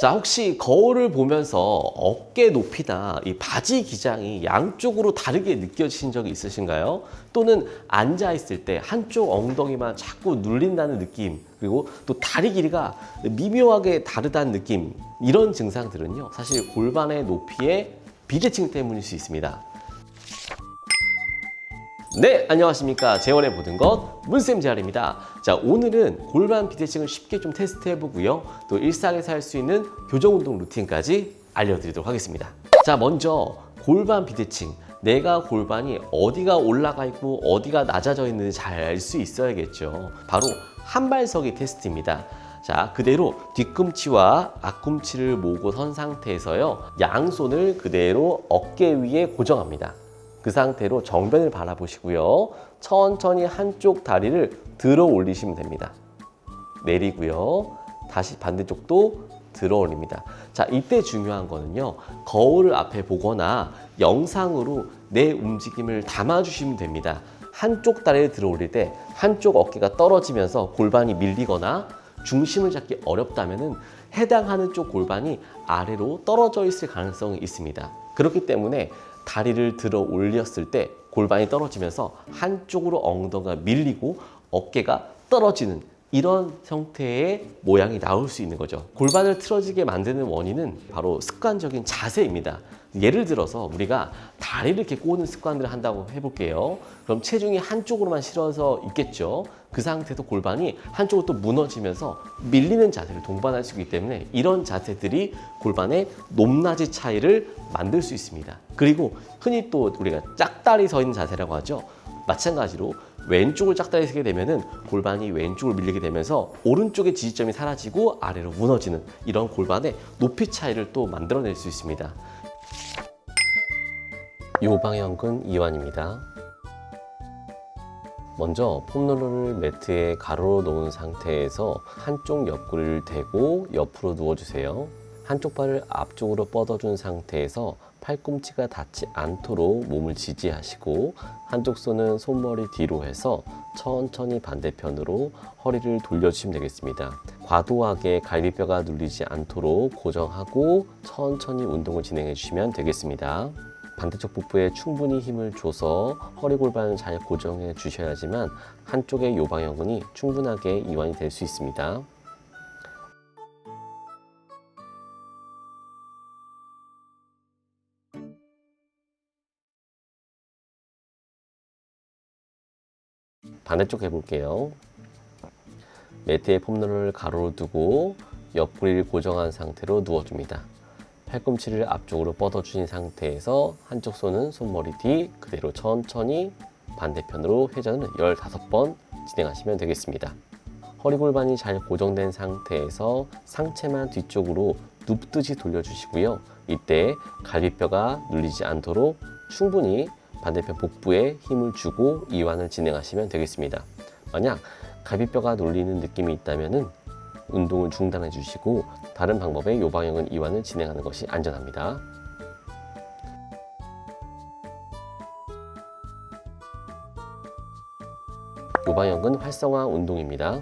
자, 혹시 거울을 보면서 어깨 높이나 이 바지 기장이 양쪽으로 다르게 느껴지신 적이 있으신가요? 또는 앉아 있을 때 한쪽 엉덩이만 자꾸 눌린다는 느낌, 그리고 또 다리 길이가 미묘하게 다르다는 느낌, 이런 증상들은요, 사실 골반의 높이의 비대칭 때문일 수 있습니다. 네, 안녕하십니까. 재원의 모든 것, 문쌤 재활입니다. 자, 오늘은 골반 비대칭을 쉽게 좀 테스트 해보고요. 또 일상에서 할 수 있는 교정 운동 루틴까지 알려드리도록 하겠습니다. 자, 먼저 골반 비대칭. 내가 골반이 어디가 올라가 있고 어디가 낮아져 있는지 잘 알 수 있어야겠죠. 바로 한발서기 테스트입니다. 자, 그대로 뒤꿈치와 앞꿈치를 모고 선 상태에서요. 양손을 그대로 어깨 위에 고정합니다. 그 상태로 정면을 바라보시고요. 천천히 한쪽 다리를 들어 올리시면 됩니다. 내리고요. 다시 반대쪽도 들어 올립니다. 자, 이때 중요한 거는요. 거울을 앞에 보거나 영상으로 내 움직임을 담아 주시면 됩니다. 한쪽 다리를 들어 올릴 때 한쪽 어깨가 떨어지면서 골반이 밀리거나 중심을 잡기 어렵다면은 해당하는 쪽 골반이 아래로 떨어져 있을 가능성이 있습니다. 그렇기 때문에 다리를 들어 올렸을 때 골반이 떨어지면서 한쪽으로 엉덩이가 밀리고 어깨가 떨어지는 이런 형태의 모양이 나올 수 있는 거죠. 골반을 틀어지게 만드는 원인은 바로 습관적인 자세입니다. 예를 들어서 우리가 다리를 이렇게 꼬는 습관들을 한다고 해볼게요. 그럼 체중이 한쪽으로만 실어서 있겠죠. 그 상태에서 골반이 한쪽으로 또 무너지면서 밀리는 자세를 동반할 수 있기 때문에 이런 자세들이 골반의 높낮이 차이를 만들 수 있습니다. 그리고 흔히 또 우리가 짝다리 서 있는 자세라고 하죠. 마찬가지로 왼쪽을 짝다리 서게 되면은 골반이 왼쪽을 밀리게 되면서 오른쪽의 지지점이 사라지고 아래로 무너지는 이런 골반의 높이 차이를 또 만들어낼 수 있습니다. 요방형근 이완입니다. 먼저 폼롤러를 매트에 가로로 놓은 상태에서 한쪽 옆구리를 대고 옆으로 누워주세요. 한쪽 발을 앞쪽으로 뻗어준 상태에서 팔꿈치가 닿지 않도록 몸을 지지하시고 한쪽 손은 손머리 뒤로 해서 천천히 반대편으로 허리를 돌려주시면 되겠습니다. 과도하게 갈비뼈가 눌리지 않도록 고정하고 천천히 운동을 진행해 주시면 되겠습니다. 반대쪽 복부에 충분히 힘을 줘서 허리 골반을 잘 고정해 주셔야지만 한쪽의 요방형근이 충분하게 이완이 될 수 있습니다. 반대쪽 해볼게요. 매트에 폼롤을 가로로 두고 옆구리를 고정한 상태로 누워줍니다. 팔꿈치를 앞쪽으로 뻗어주신 상태에서 한쪽 손은 손머리 뒤 그대로 천천히 반대편으로 회전을 15번 진행하시면 되겠습니다. 허리 골반이 잘 고정된 상태에서 상체만 뒤쪽으로 눕듯이 돌려주시고요. 이때 갈비뼈가 눌리지 않도록 충분히 반대편 복부에 힘을 주고 이완을 진행하시면 되겠습니다. 만약 갈비뼈가 눌리는 느낌이 있다면 운동을 중단해 주시고 다른 방법의 요방형은 이완을 진행하는 것이 안전합니다. 요방형은 활성화 운동입니다.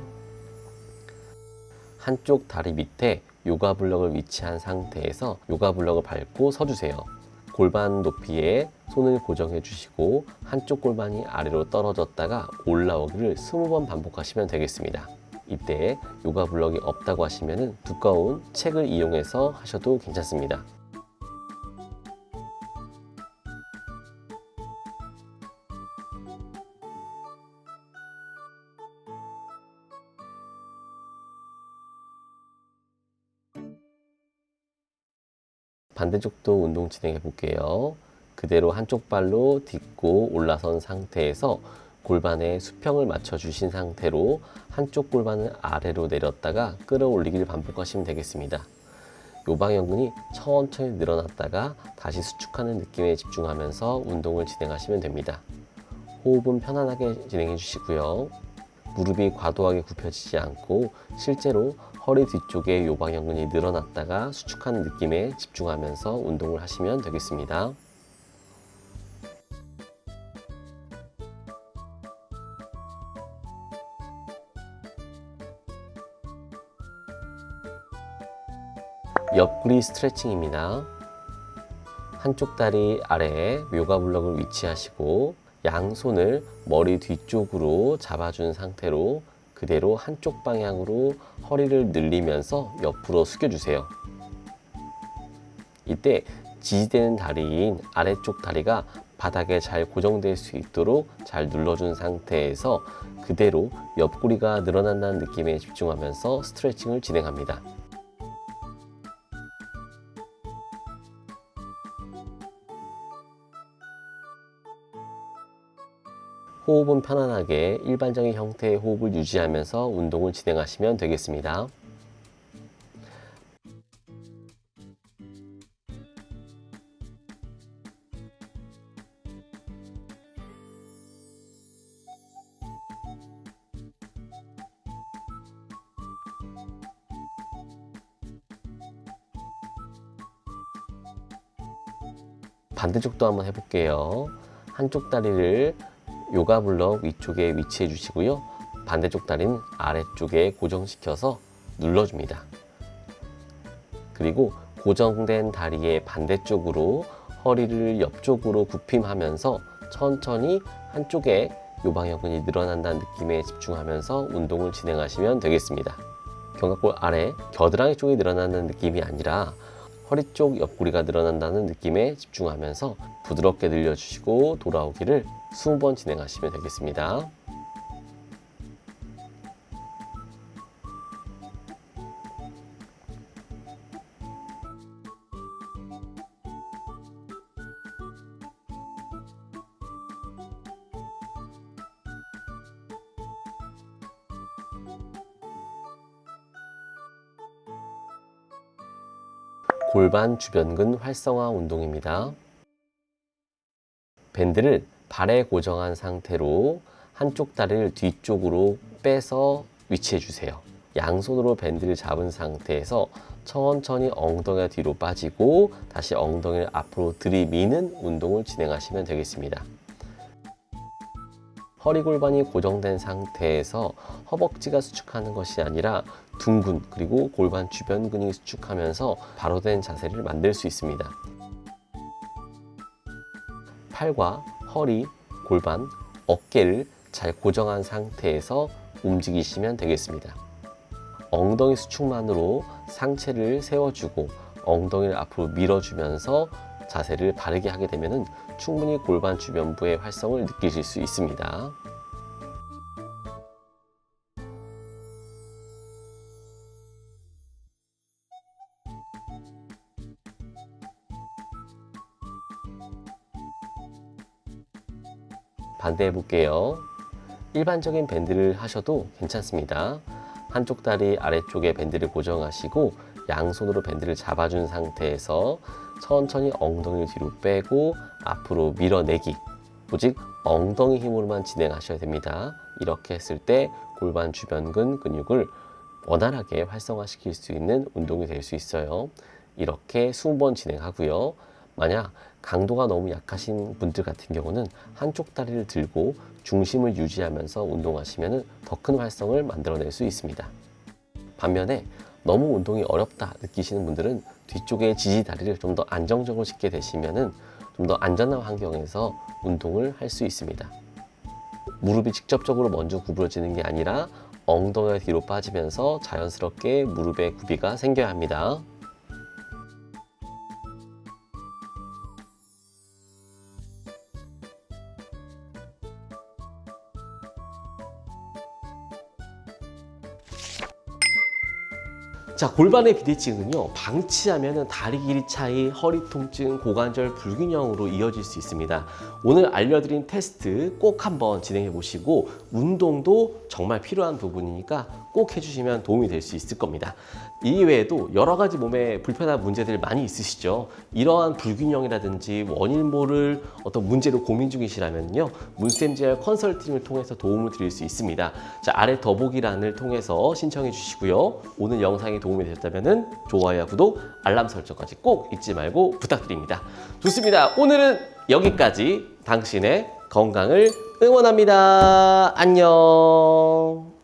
한쪽 다리 밑에 요가 블럭을 위치한 상태에서 요가 블럭을 밟고 서주세요. 골반 높이에 손을 고정해 주시고 한쪽 골반이 아래로 떨어졌다가 올라오기를 20번 반복하시면 되겠습니다. 이때 요가 블럭이 없다고 하시면 두꺼운 책을 이용해서 하셔도 괜찮습니다. 반대쪽도 운동 진행해 볼게요. 그대로 한쪽 발로 딛고 올라선 상태에서 골반에 수평을 맞춰 주신 상태로 한쪽 골반을 아래로 내렸다가 끌어올리기를 반복하시면 되겠습니다. 요방형근이 천천히 늘어났다가 다시 수축하는 느낌에 집중하면서 운동을 진행하시면 됩니다. 호흡은 편안하게 진행해 주시고요. 무릎이 과도하게 굽혀지지 않고 실제로 허리 뒤쪽에 요방형근이 늘어났다가 수축하는 느낌에 집중하면서 운동을 하시면 되겠습니다. 옆구리 스트레칭입니다. 한쪽 다리 아래에 묘가 블럭을 위치하시고 양손을 머리 뒤쪽으로 잡아준 상태로 그대로 한쪽 방향으로 허리를 늘리면서 옆으로 숙여주세요. 이때 지지되는 다리인 아래쪽 다리가 바닥에 잘 고정될 수 있도록 잘 눌러준 상태에서 그대로 옆구리가 늘어난다는 느낌에 집중하면서 스트레칭을 진행합니다. 호흡은 편안하게 일반적인 형태의 호흡을 유지하면서 운동을 진행하시면 되겠습니다. 반대쪽도 한번 해볼게요. 한쪽 다리를 요가 블럭 위쪽에 위치해 주시고요. 반대쪽 다리는 아래쪽에 고정시켜서 눌러줍니다. 그리고 고정된 다리의 반대쪽으로 허리를 옆쪽으로 굽힘하면서 천천히 한쪽에 요방여근이 늘어난다는 느낌에 집중하면서 운동을 진행하시면 되겠습니다. 견갑골 아래 겨드랑이 쪽이 늘어나는 느낌이 아니라 허리 쪽 옆구리가 늘어난다는 느낌에 집중하면서 부드럽게 늘려주시고 돌아오기를 20번 진행하시면 되겠습니다. 골반 주변근 활성화 운동입니다. 밴드를 발에 고정한 상태로 한쪽 다리를 뒤쪽으로 빼서 위치해 주세요. 양손으로 밴드를 잡은 상태에서 천천히 엉덩이가 뒤로 빠지고 다시 엉덩이를 앞으로 들이미는 운동을 진행하시면 되겠습니다. 허리 골반이 고정된 상태에서 허벅지가 수축하는 것이 아니라 둥근 그리고 골반 주변 근육이 수축하면서 바로 된 자세를 만들 수 있습니다. 팔과 허리, 골반, 어깨를 잘 고정한 상태에서 움직이시면 되겠습니다. 엉덩이 수축만으로 상체를 세워주고 엉덩이를 앞으로 밀어주면서 자세를 바르게 하게 되면 충분히 골반 주변부의 활성을 느끼실 수 있습니다. 반대해 볼게요. 일반적인 밴드를 하셔도 괜찮습니다. 한쪽 다리 아래쪽에 밴드를 고정하시고 양손으로 밴드를 잡아준 상태에서 천천히 엉덩이를 뒤로 빼고 앞으로 밀어내기. 오직 엉덩이 힘으로만 진행하셔야 됩니다. 이렇게 했을 때 골반 주변근 근육을 원활하게 활성화시킬 수 있는 운동이 될 수 있어요. 이렇게 20번 진행하고요. 만약 강도가 너무 약하신 분들 같은 경우는 한쪽 다리를 들고 중심을 유지하면서 운동하시면 더 큰 활성을 만들어낼 수 있습니다. 반면에 너무 운동이 어렵다 느끼시는 분들은 뒤쪽에 지지 다리를 좀 더 안정적으로 싣게 되시면은 좀 더 안전한 환경에서 운동을 할 수 있습니다. 무릎이 직접적으로 먼저 구부러지는 게 아니라 엉덩이가 뒤로 빠지면서 자연스럽게 무릎에 굽이가 생겨야 합니다. 자, 골반의 비대칭은요, 방치하면 다리 길이 차이, 허리 통증, 고관절 불균형으로 이어질 수 있습니다. 오늘 알려드린 테스트 꼭 한번 진행해 보시고, 운동도 정말 필요한 부분이니까 꼭 해주시면 도움이 될 수 있을 겁니다. 이외에도 여러 가지 몸에 불편한 문제들 많이 있으시죠? 이러한 불균형이라든지 원인 모를 어떤 문제로 고민 중이시라면요, 문쌤제알 컨설팅을 통해서 도움을 드릴 수 있습니다. 자, 아래 더보기란을 통해서 신청해 주시고요. 오늘 영상이 도움이 되셨다면 좋아요와 구독, 알람 설정까지 꼭 잊지 말고 부탁드립니다. 좋습니다. 오늘은 여기까지 당신의 건강을 응원합니다. 안녕.